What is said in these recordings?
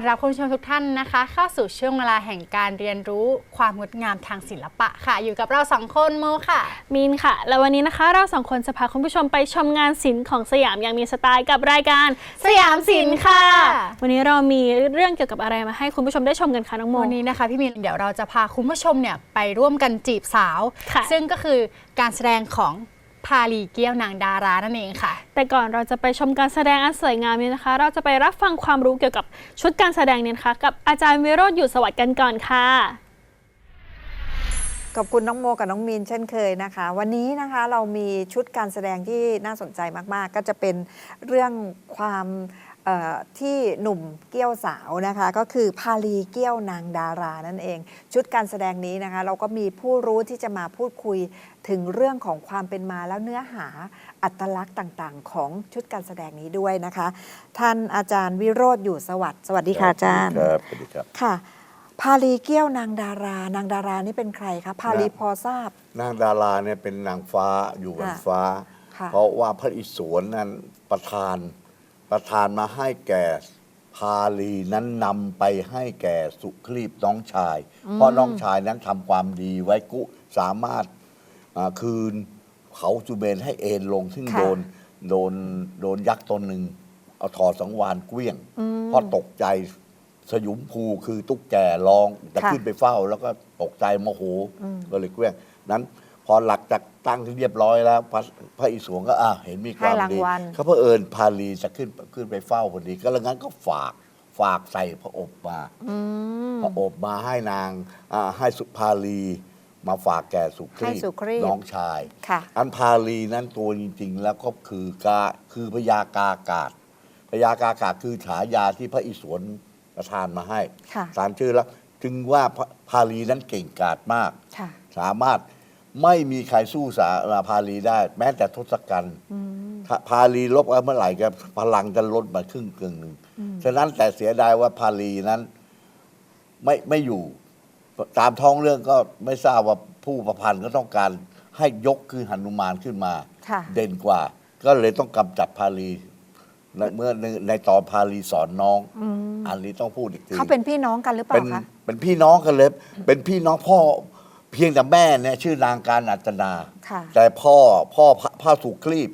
อนรับคุณผู้ชมทุกท่านนะคะ เข้าสู่ช่วงเวลาแห่งการเรียนรู้ความงดงามทางศิลปะค่ะ อยู่กับเราสองคนโมค่ะ มีนค่ะ และวันนี้นะคะเราสองคนจะพาคุณผู้ชมไปชมงานศิลป์ของสยามอย่างมีสไตล์กับรายการสยามศิลป์ค่ะ วันนี้เรามีเรื่องเกี่ยวกับอะไรมาให้คุณผู้ชมได้ชมกันคะน้องโมวันนี้นะคะพี่มินเดี๋ยวเราจะพาคุณผู้ชมเนี่ยไปร่วมกันจีบสาวค่ะซึ่งก็คือการแสดงของ พาลีเกี้ยวนางดารานั่นเองค่ะ แต่ก่อนเราจะไปชมการแสดงอันสวยงามนี้นะคะ เราจะไปรับฟังความรู้เกี่ยวกับชุดการแสดงเนี่ยนะคะกับอาจารย์วิโรธอยู่สวัสดิ์กันก่อนค่ะขอบคุณน้องโมกับน้องมีนเช่นเคยนะคะ วันนี้นะคะเรามีชุดการแสดงที่น่าสนใจมาก ๆ ก็จะเป็นเรื่องความเอ่อ ที่หนุ่มเกี้ยวสาวนะคะ ก็คือพาลีเกี้ยวนางดารานั่นเอง ชุดการแสดงนี้นะคะ เราก็มีผู้รู้ที่จะมาพูดคุยถึงเรื่องของความเป็นมาแล้วเนื้อหาอัตลักษณ์ต่างๆ ของชุดการแสดงนี้ด้วยนะคะ ท่านอาจารย์วิโรธอยู่สวัสดิ์สวัสดีค่ะอาจารย์ครับสวัสดีครับค่ะ พาลีเกี้ยวนางดารานางดารานี่เป็นใครคะพาลีนะพอทราบ นางดาราเนี่ยเป็นนางฟ้าอยู่บนค่ะฟ้าค่ะเพราะว่าพระอิศวรนั้นประทาน ประทานมาให้แก่พาลีนั้นนำไปให้แก่สุครีบน้องชาย เพราะน้องชายนั้นทำความดีไว้กุสามารถอ่าคืนเขาจุเบนให้เอนลงซึ่งค่ะโดนโดนโดนยักษ์ตนหนึ่งเอาถอดสังวานเกลี้ยงเพราะตกใจสยุมภูคือตุ๊กแกร้องจะค่ะขึ้นไปเฝ้า แล้วก็ตกใจโมโหก็เลยเกลี้ยงนั้น พอหลักจากตั้งที่เรียบร้อยแล้วพระพระอิศวรก็อะเห็นมีความให้รางดีวัล เขาเพื่อเอิญพาลีจะขึ้นขึ้นไปเฝ้าพอดีก็แล้วงั้นก็ฝากฝากใส่พระอบมา อืม พระอบมาให้นางอ่าให้สุภาลีมาฝากแก่สุคให้รีสุครีพน้องชาย ค่ะ อันพาลีนั้นตัวจริง ๆ แล้วก็คือกาคือพญากากาศพญากากาศคือฉายาที่พระอิศวรประทานมาให้ค่ะ ตามชื่อแล้ว จึงว่าพระพาลีนั้นเก่งกาจมาก ค่ะ สามารถ ไม่มีใครสู้สาพาลีได้ แม้แต่ทศกัณฐ์ถ้าพาลีลบกันเมื่อไหร่ก็พลังจะลดมาครึ่งกึ่งหนึ่งฉะนั้นแต่เสียดายว่าพาลีนั้นไม่ไม่อยู่ ตามท้องเรื่องก็ไม่ทราบว่าผู้ประพันธ์ก็ต้องการให้ยกคือหนุมานขึ้นมาค่ะเด่นกว่า ก็เลยต้องกำจัดพาลีในเมื่อในในตอนพาลีสอนน้องอันนี้ต้องพูดอีกทีเขาเป็นพี่น้องกันหรือเปเป็ล่านคะเป็นพี่น้องกันเลยเป็นพี่น้องพ่อ เพียงแต่แม่เนี่ยชื่อนางการอัตนา ค่ะแต่พ่อพ่อพระพระสุครีบ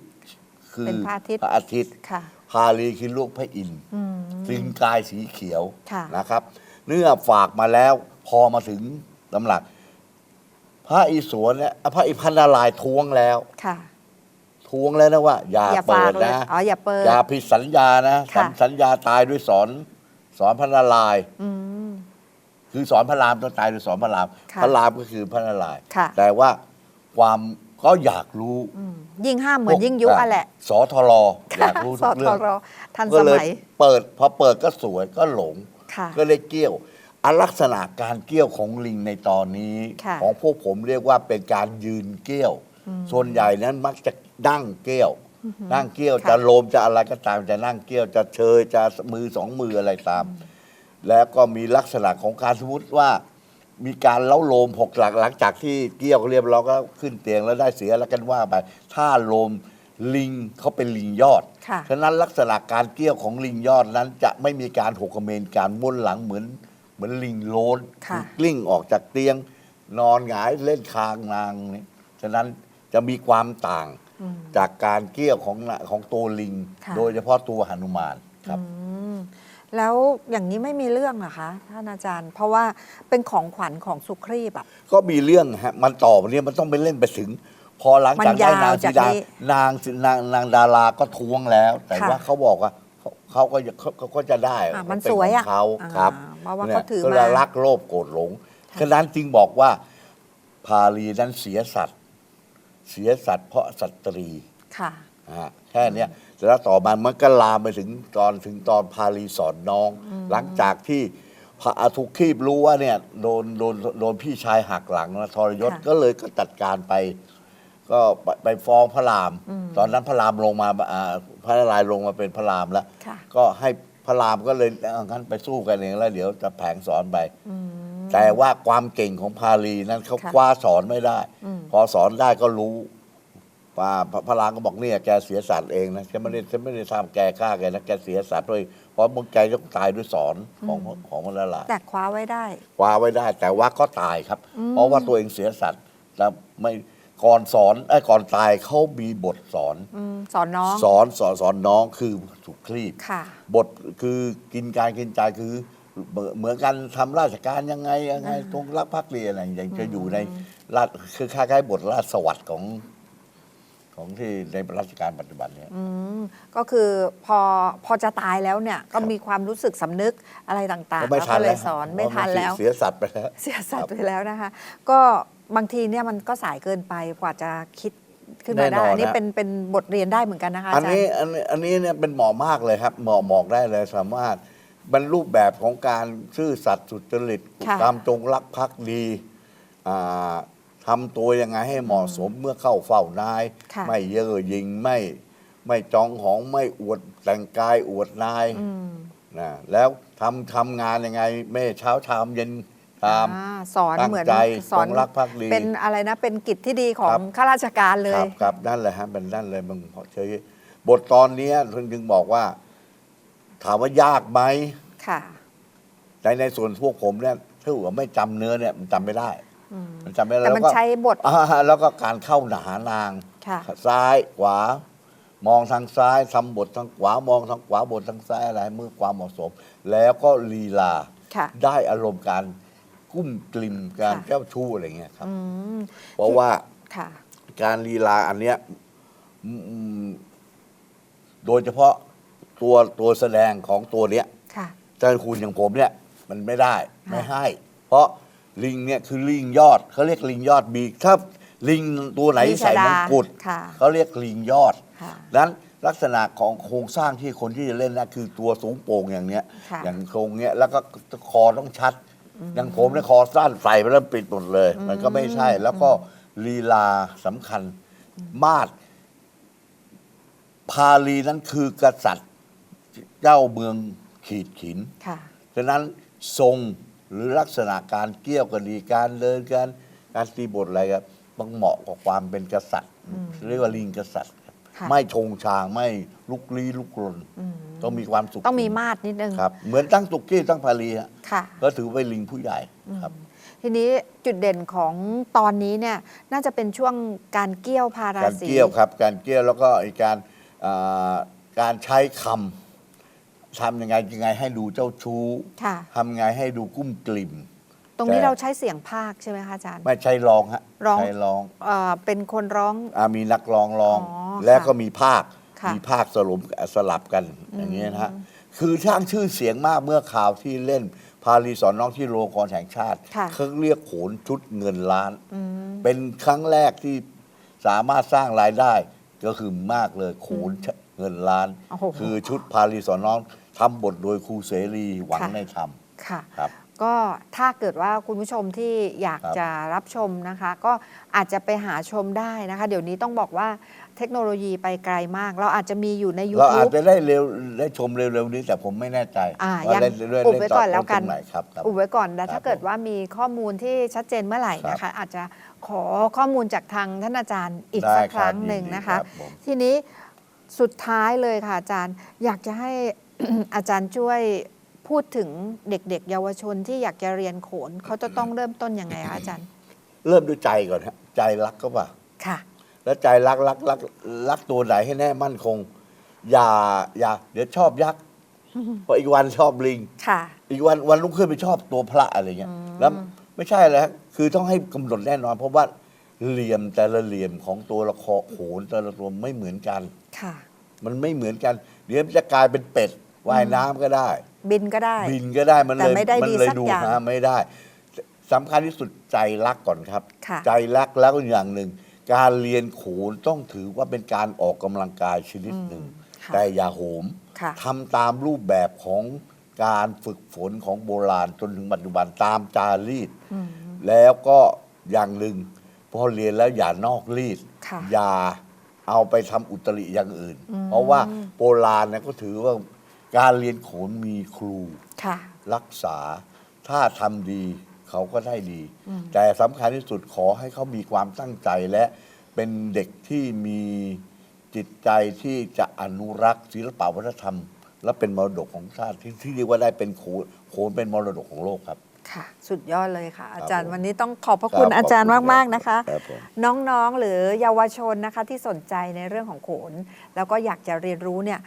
คือเป็นพระอาทิตย์ พระอาทิตย์ค่ะ พาลีคือลูกพระอินทร์อืม สิงกายสีเขียวค่ะ นะครับ เนื้อฝากมาแล้ว พอมาถึงตำหนัก พระอิศวรเนี่ยพระอิพันนารายณ์ท้วงแล้ว ค่ะท้วงแล้วนะว่า อย่าอย่าเปิฝากดเลยนะอ๋ออย่าเปิดอย่าผิดสัญญานะค่ะ สัญสัญญาตายด้วยสอนสอนพระนารายณ์ อืม คือสอนพระรามต้องตายโดยสอนพระราม ค่ะพระรามก็คือพระนารายณ์ค่ะ แต่ว่าความก็อยากรู้อืมยิ่งห้ามเหมือนยิ่งยุอะแหละสอทรอยากรู้สทุอกเรื่ทองรทันก็สเลยมัยเปิดพอเปิดก็สวยก็หลง ค่ะ ก็เลยเกี้ยวอันลักษณะการเกี้ยวของลิงในตอนนี้ ค่ะของพวกผมเรียกว่าเป็นการยืนเกี้ยว ส่วนใหญ่นั้นมักจะนั่งเกี้ยว นั่งเกี้ยวค่ะ จะโลมจะอะไรก็ตามจะนั่งเกี้ยวจะเชยจะมือสองมืออะไรตาม แล้วก็มีลักษณะของการสมมติว่า มีการเล้าโลมหกหลักหลังจากที่เกี้ยวเรียบร้อยก็ขึ้นเตียงแล้วได้เสียแล้วกันว่าไปถ้าโลมลิงเขาเป็นลิงยอด ค่ะฉะนั้นลักษณะการเกี้ยวของลิงยอดนั้นจะไม่มีการหกเขมรการม้วนหลังเหมือน เหมือนลิงโลนค่ะ กลิ้งออกจากเตียง นอนหงายเล่นคางนางนี่ฉะนั้นจะมีความต่างอืม จากการเกี้ยวของน่ะของตัวลิง ค่ะ โดยเฉพาะตัวหนุมานครับ อืม แล้วอย่างนี้ไม่มีเรื่องเหรอคะท่านอาจารย์ เพราะว่าเป็นของขวัญของสุครีบอะก็มีเรื่องฮะมันต่อไปเนี่ยมันต้องไปเล่นไปถึง พอหลังจากมันได้ยาวนางจาสีกดานี้นางสินางนางดาราก็ทวงแล้ว แต่ค่ะว่าเขาบอกว่าเขาเขาก็จะเขาเขาก็จะได้อะมันเป็สวยขอะงเขาครับอ่าเพราะว่านี่ยเขาถือก็มาเลยรักโลภโกรธหลงฉะนั้นจึงบอกว่าพาลีนั้นเสียสัตว์ เสียสัตว์เพราะสตรีค่ะนะฮะแค่เนี้ย แล้วต่อมามันก็ลามไปถึงตอนถึงตอนพาลีสอนน้อง หลังจากที่พระอาทุกขีบรู้ว่าเนี่ยโดนโดนโดนพี่ชายหักหลังนะทรยศค่ะ ก็เลยก็จัดการไป ก็ไปไปฟ้องพระรามอืมตอนนั้นพระรามลงมาอ่าพระนารายณ์ลงมาเป็นพระรามแล้ว ค่ะ ก็ให้พระรามก็เลยเอางั้นไปสู้กันเองแล้ว เดี๋ยวจะแผงสอนไปอืมแต่ว่าความเก่งของพาลีนั้นเขาค่ะคว้าสอนไม่ได้อืมพอสอนได้ก็รู้ ว่าพระพระรามก็บอกเนี่ยแกเสียสัตว์เองนะฉันไม่ได้ฉันไม่ได้ทำแกฆ่าแกนะแกเสียสัตว์ด้วยเพราะมึงแกต้องตายด้วยสอนของของมันละลายแต่คว้าไว้ได้ คว้าไว้ได้ แต่ว่าก็ตายครับอืมเพราะว่าตัวเองเสียสัตว์แล้วไม่ก่อนสอนไอ้ยก่อนตายเขามีบทสอนอืมสอนน้องสอนสอนสอนน้องคือสุคลีบค่ะบทคือกินการกินใจคือเหมือนเหมือนกันทำราชการยังไงยังไงตรงรักภักดีอะไรอย่างจะอยู่ในราชคือคล้ายๆบทราชสวัสดิ์ของ ของที่ในราชการปัจจุบันเนี่ย อืมก็คือพอพอจะตายแล้วเนี่ยก็มีความรู้สึกสำนึกอะไรต่างก็ๆไม่แล้วทันก็เลแล้ยวสอนไม่เพราะทันแล้ว เสียสัตว์ไปแล้วเสียสัตว์ไปแล้วนะคะ ก็บางทีเนี่ยมันก็สายเกินไปกว่าจะคิดขึ้นมาได้ แน่นอน อันนี้นะเป็นเป็นบทเรียนได้เหมือนกันนะคะอัอานจารนี้ย์อันนี้อันนี้เนี่ยเป็นเหมาะมากเลยครับเหมาะเหมาะได้เลยสามารถบรรรูปแบบของการซื่อสัตย์สุจริตค่ะตามจงรักภักดีอ่า ทำตัวยังไงให้เหมาะสมเมื่อเข้าเฝ้านาย ค่ะไม่เย่อหยิงไม่ไม่จองหองไม่อวดแต่งกายอวดนายอืมนะแล้วทำทำงานยังไง ไม่เช้าชามเย็นตาม อ่าสอนตั้งเหมือนใจสอนจงรักภักดีเป็นอะไรนะเป็นกิจที่ดีของครับ ข้าราชการเลคย รับครับนั่นแหละฮะเป็นนั่นเลยมึงเฉยบทตอนเนี้ยถึงจึงบอกว่า ถามว่ายากไหมค่ะ ในในส่วนพวกผมเนี่ยถ้าว่าไม่จำเนื้อเนี่ยมันจำไม่ได้อื มมันจำไม่ได้แต่แล้วมันก็ใช้บท อ่าแล้วก็การเข้าหานาง ค่ะ ซ้ายขวา มองทางซ้ายทำบททางขวามองทางขวาบททางซ้ายอะไรเมื่อความเหมาะสม แล้วก็ลีลา ค่ะ ได้อารมณ์การกุ้มกลิ่มการค่ะ เจ้าชู้อะไรเงี้ยครับ อืมเพราะว่าค่ะ การลีลาอันเนี้ยอืมโดยเฉพาะตัวตัวแสดงของตัวเนี้ย ค่ะ เจ้าคุณอย่างผมเนี่ย มันไม่ได้ค่ะไม่ให้ เพราะ ลิงเนี่ยคือลิงยอดเขาเรียกลิงยอดบีถ้าลิงตัวไหนลิงใส่ชดามงกุฎค่ะเขาเรียกลิงยอดค่ะ นั้นลักษณะของโครงสร้างที่คนที่จะเล่นนะคือตัวสูงโปร่งอย่างเนี้ย ค่ะ อย่างโครงเนี้ยแล้วก็คอต้องชัด อย่างผมเนี่ยคอสั้นใส่ไปแล้วปิดหมดเลย มันก็ไม่ใช่แล้วก็ลีลาสำคัญ มาดพาลีนั้นคือกษัตริย์เจ้าเมืองขีดขิน ค่ะ ฉะนั้นทรง หรือลักษณะการเกี่ยวกันดีการเดินการการตีบทอะไรครับต้องเหมาะกับความเป็นกษัตริย์เรียกว่าลิงกษัตริย์ครับค่ะไม่ชงชางไม่ลุกลี้ลุกลนอืมต้องมีความสุขต้องมีมาดนิดนึงครับเหมือนตั้งตุกกี้ตั้งพาลีฮะค่ะก็ถือเป็นลิงผู้ใหญ่ครับทีนี้จุดเด่นของตอนนี้เนี่ยน่าจะเป็นช่วงการเกี้ยวพาราการศีเกี่ยวครับ การเกี่ยวแล้วก็อีกการอ่าการใช้คำ ทำยังไงยังไงให้ดูเจ้าชู้ค่ะ ทำยังไงให้ดูกุ้มกลิ่ม ตรงนี้แต่ เราใช้เสียงภาคใช่ไหมคะอาจารย์ ไม่ใช่ร้องฮะร้อง ใช่ร้องเอ่อเป็นคนร้องอ่ามีนักร้องร้อง อ๋อแล้วค่ะก็มีภาค ค่ะมีภาคสรุปสลับกันอย่างนี้ยนะฮะคือช่างชื่อเสียงมากเมื่อข่าวที่เล่น พารีสอนน้องที่โรงละครแห่งชาติค่ะ เขาเรียกโขนชุดเงินล้าน อืม เป็นครั้งแรกที่สามารถสร้างรายได้ก็คือมากเลยโขน เงินล้าน โอ้โห คือชุดพารีสอนน้องทำบทโดยครูเสรีหวังค่ะในธรรมค่ะ ครับ ก็ถ้าเกิดว่าคุณผู้ชมที่อยากครับจะรับชมนะคะ ก็อาจจะไปหาชมได้นะคะ เดี๋ยวนี้ต้องบอกว่าเทคโนโลยีไปไกลมาก เราอาจจะมีอยู่ใน เราอาจ YouTube จะได้เร็วได้ชมเร็วๆนี้แต่ผมไม่แน่ใจอ่าว่ายังเล่นเรื่อยๆอุบเล่นไว้ต่ก่อนแล้วกัน ตรงไหนครับครับ อุบไว้ก่อนแต่ครับถ้าเกิดผมว่ามีข้อมูลที่ชัดเจนเมื่อไหร่นะคะ อาจจะขอข้อมูลจากทางท่านอาจารย์อีกได้สักคครับรั้งหนึ่งยิดีนะคะ รับผม ทีนี้ สุดท้ายเลยค่ะอาจารย์ อยากจะให้ อาจารย์ช่วยพูดถึงเด็กๆ เยาวชนที่อยากจะเรียนโขน เขาจะต้องเริ่มต้นยังไงคะอาจารย์ เริ่มด้วยใจก่อนฮะใจรักก็ป่ะค่ะ แล้วใจรักรักรักรักตัวไหนให้แน่มั่นคง อย่าอย่าเดี๋ยวชอบยักษ์พออีกวันชอบลิง ค่ะ อีกวันวันรุ่งขึ้นไปชอบตัวพระอะไรเงี้ยแล้วไม่ใช่แล้วฮะคือต้องให้กำหนดแน่นอน เพราะว่าเหลี่ยมแต่ละเหลี่ยมของตัวละครโขนแต่ละตัวไม่เหมือนกัน ค่ะ มันไม่เหมือนกัน เดี๋ยวมันจะกลายเป็นเป็ดว่ายน้ำก็ได้ บินก็ได้ บินก็ได้มันเลยแต่ไม่ได้มัดีเลยสักดูอย่างหาไม่ได้สำคัญที่สุดใจรักก่อนครับ ค่ะ ใจรักแล้วก็อย่างหนึ่ง การเรียนโขนต้องถือว่าเป็นการออกกำลังกายชนิดหนึ่ง ค่ะ แต่อย่าโหมค่ะ ทำตามรูปแบบของการฝึกฝนของโบราณจนถึงปัจจุบันตามจารีต อืม แล้วก็อย่างหนึ่งพอเรียนแล้วอย่านอกรีดค่ะ อย่า เอาไปทำอุตริอย่างอื่น เพราะว่าโบราณเนี่ยก็ถือว่าการเรียนโขนมีครู ค่ะ รักษาถ้าทำดีเขาก็ได้ดี แต่สำคัญที่สุดขอให้เขามีความตั้งใจและเป็นเด็กที่มีจิตใจที่จะอนุรักษ์ศิลปวัฒนธรรม และเป็นมรดกของชาติที่ที่เรียกว่าได้เป็นโขนโขนเป็นมรดกของโลกครับ ค่ะ สุดยอดเลยค่ะ อาจารย์ผมวันนี้ต้องขอบพระคุณครับอาจารย์ขอบคุณมากๆนะคะ ครับผมน้องๆหรือเยาวชนนะคะที่สนใจในเรื่องของโขน แล้วก็อยากจะเรียนรู้เนี่ย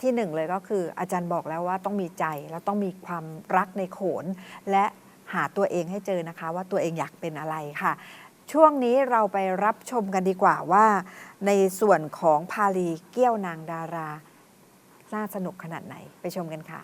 ที่หนึ่งเลยก็คืออาจารย์บอกแล้วว่าต้องมีใจแล้วต้องมีความรักในโขน และหาตัวเองให้เจอนะคะ ว่าตัวเองอยากเป็นอะไรค่ะ ช่วงนี้เราไปรับชมกันดีกว่าว่า ในส่วนของพาลีเกี้ยวนางดารา น่าสนุกขนาดไหนไปชมกันค่ะ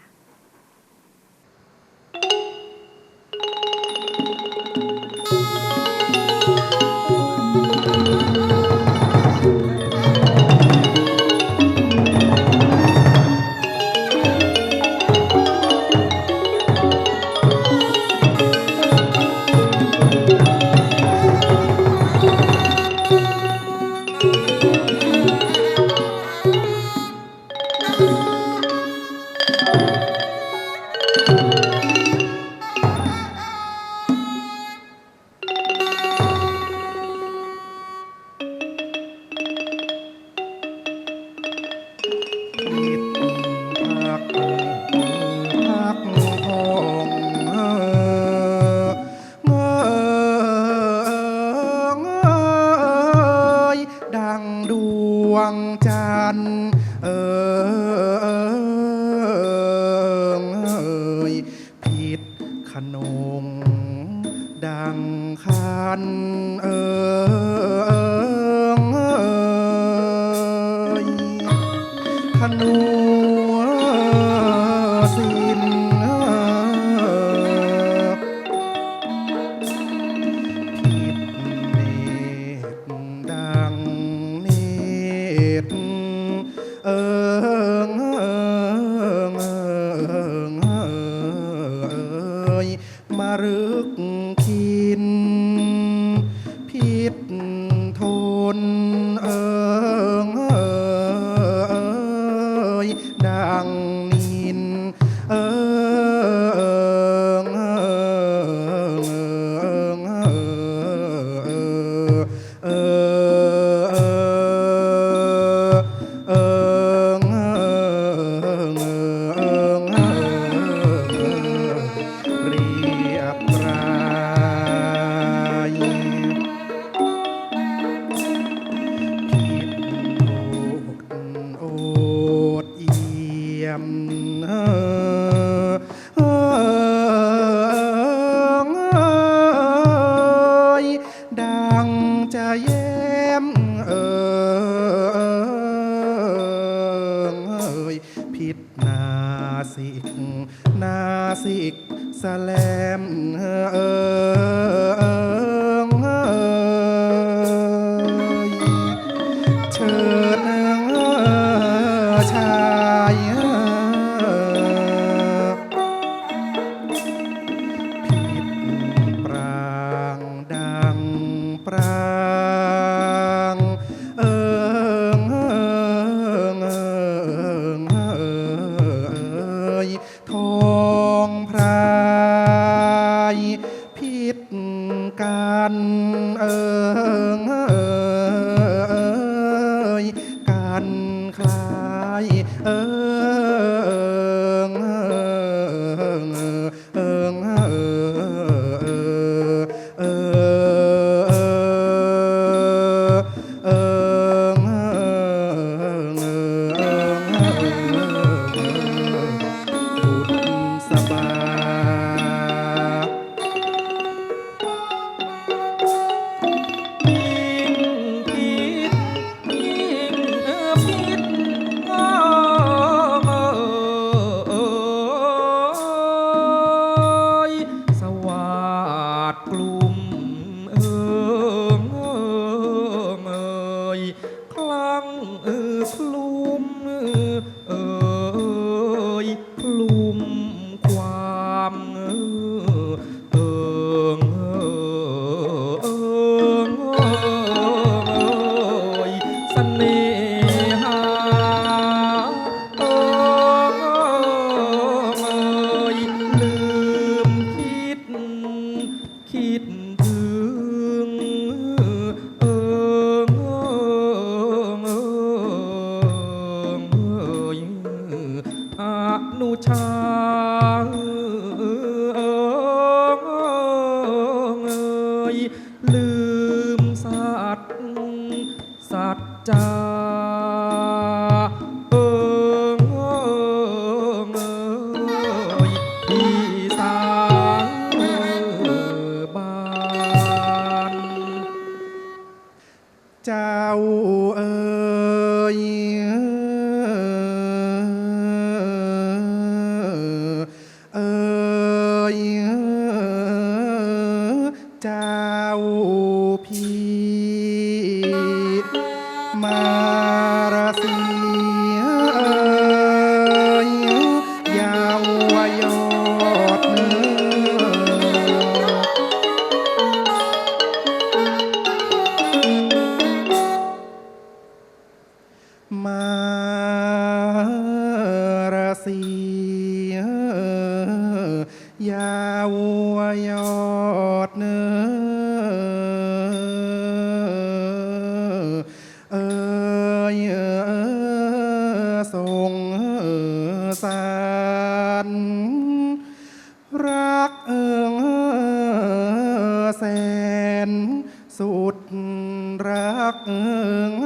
รักเอิงเ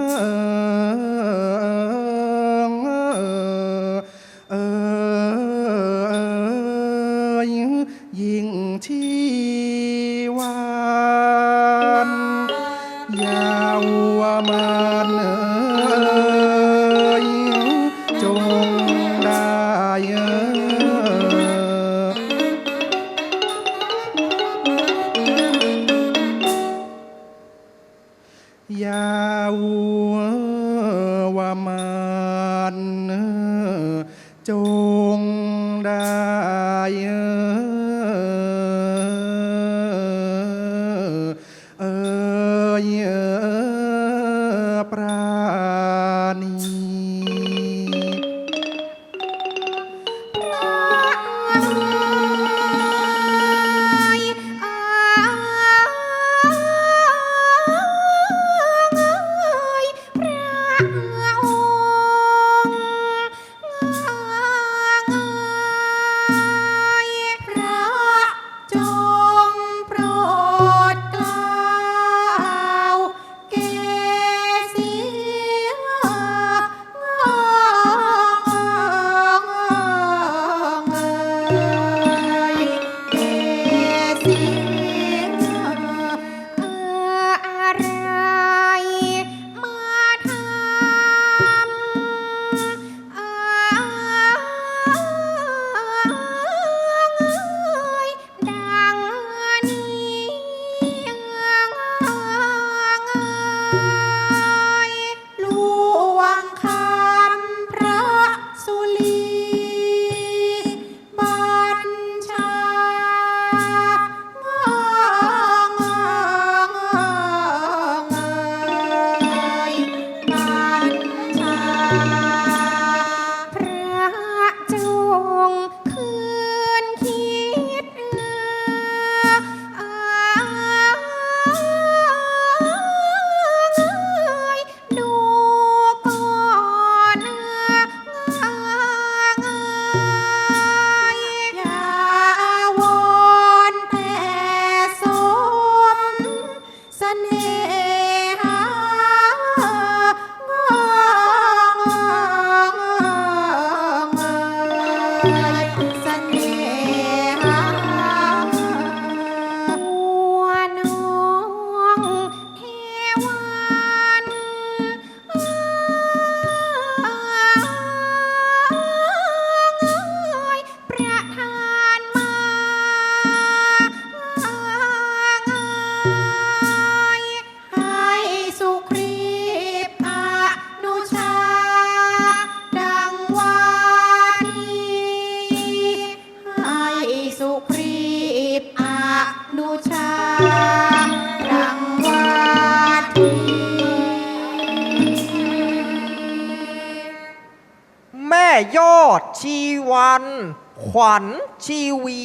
ขวัญชีวี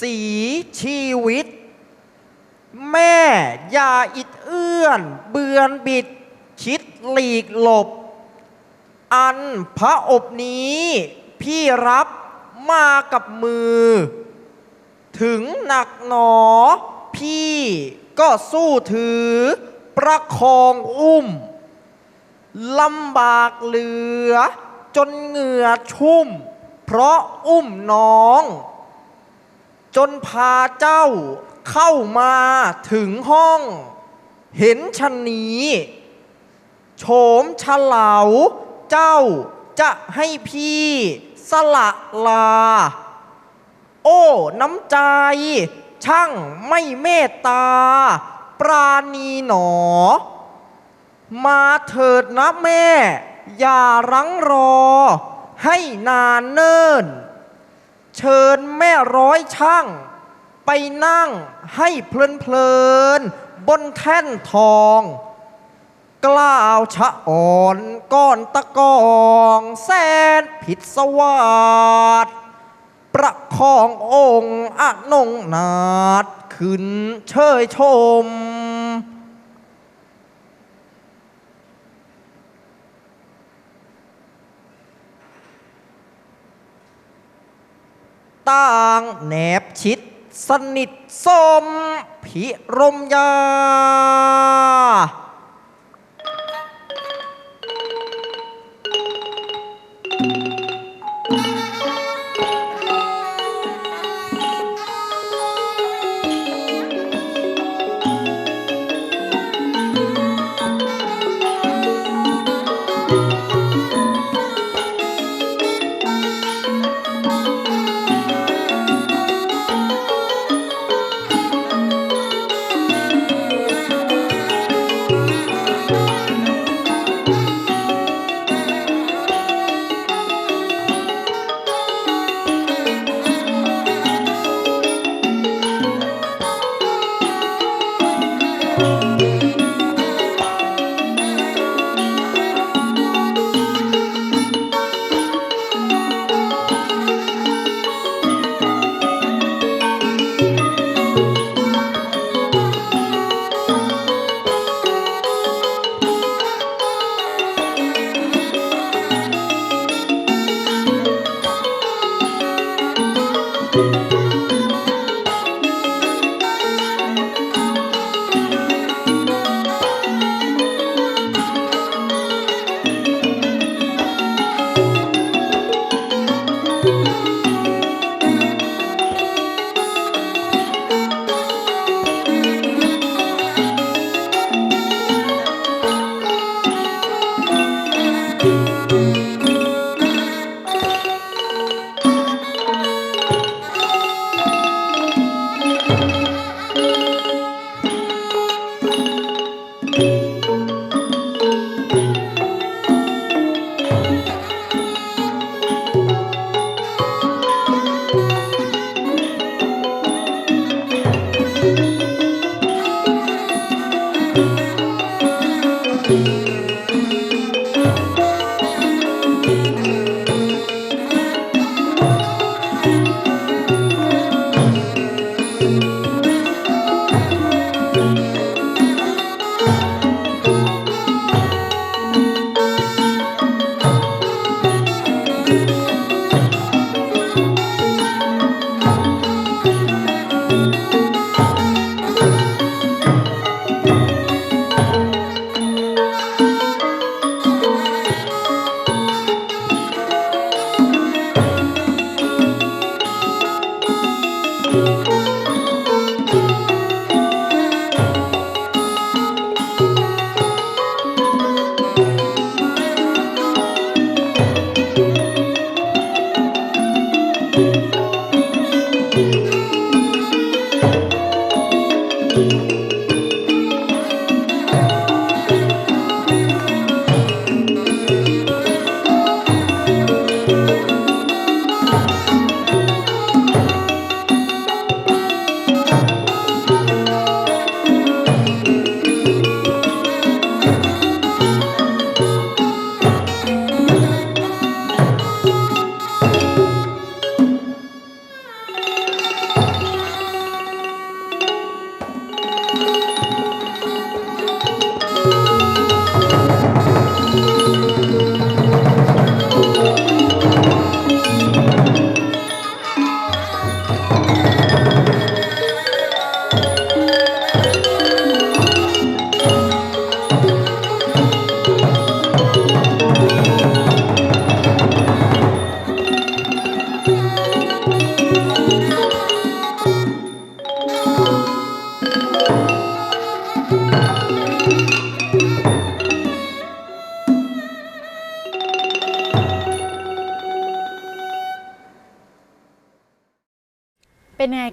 สีชีวิต แม่ยาอิดเอื้อน เบือนบิด คิดหลีกหลบ อันพระอบนี้ พี่รับมากับมือ ถึงหนักหนอ พี่ก็สู้ถือ ประคองอุ้มลำบากเหลือจนเหงื่อชุ่ม เพราะอุ้มน้อง จนพาเจ้าเข้ามาถึงห้อง เห็นชะนีโฉมฉลาวเจ้าจะให้พี่สละลา โอ้น้ำใจ ช่างไม่เมตตา ปราณีหนอ มาเถิดนะแม่ อย่ารั้งรอ ให้นานเนิ่น เชิญแม่ร้อยช่าง ไปนั่งให้เพลินเพลินบนแท่นทอง กล้าวชะอ่อนก้อนตะกองแสนผิดสวาดประคององค์อนงนาดขึ้นเชยชม ต่างแนบชิด สนิทสม พิรมยา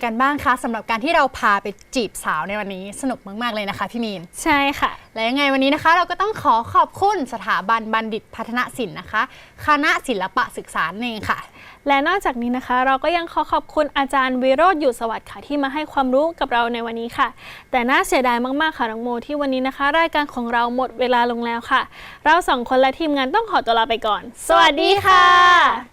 กันบ้างคะสำหรับการที่เราพาไปจีบสาวในวันนี้สนุกมากๆเลยนะคะพี่มีน ใช่ค่ะ และยังไงวันนี้นะคะ เราก็ต้องขอขอบคุณสถาบันบัณฑิตพัฒนศิลป์นะคะ คณะศิลปะศึกษานั่นเองค่ะ และนอกจากนี้นะคะ เราก็ยังขอขอบคุณอาจารย์วิโรธอยู่สวัสดิ์ค่ะที่มาให้ความรู้กับเราในวันนี้ค่ะ แต่น่าเสียดายมากๆค่ะน้องโมที่วันนี้นะคะ รายการของเราหมดเวลาลงแล้วค่ะ เราสองคนและทีมงานต้องขอตัวลาไปก่อน สวัสดีค่ะ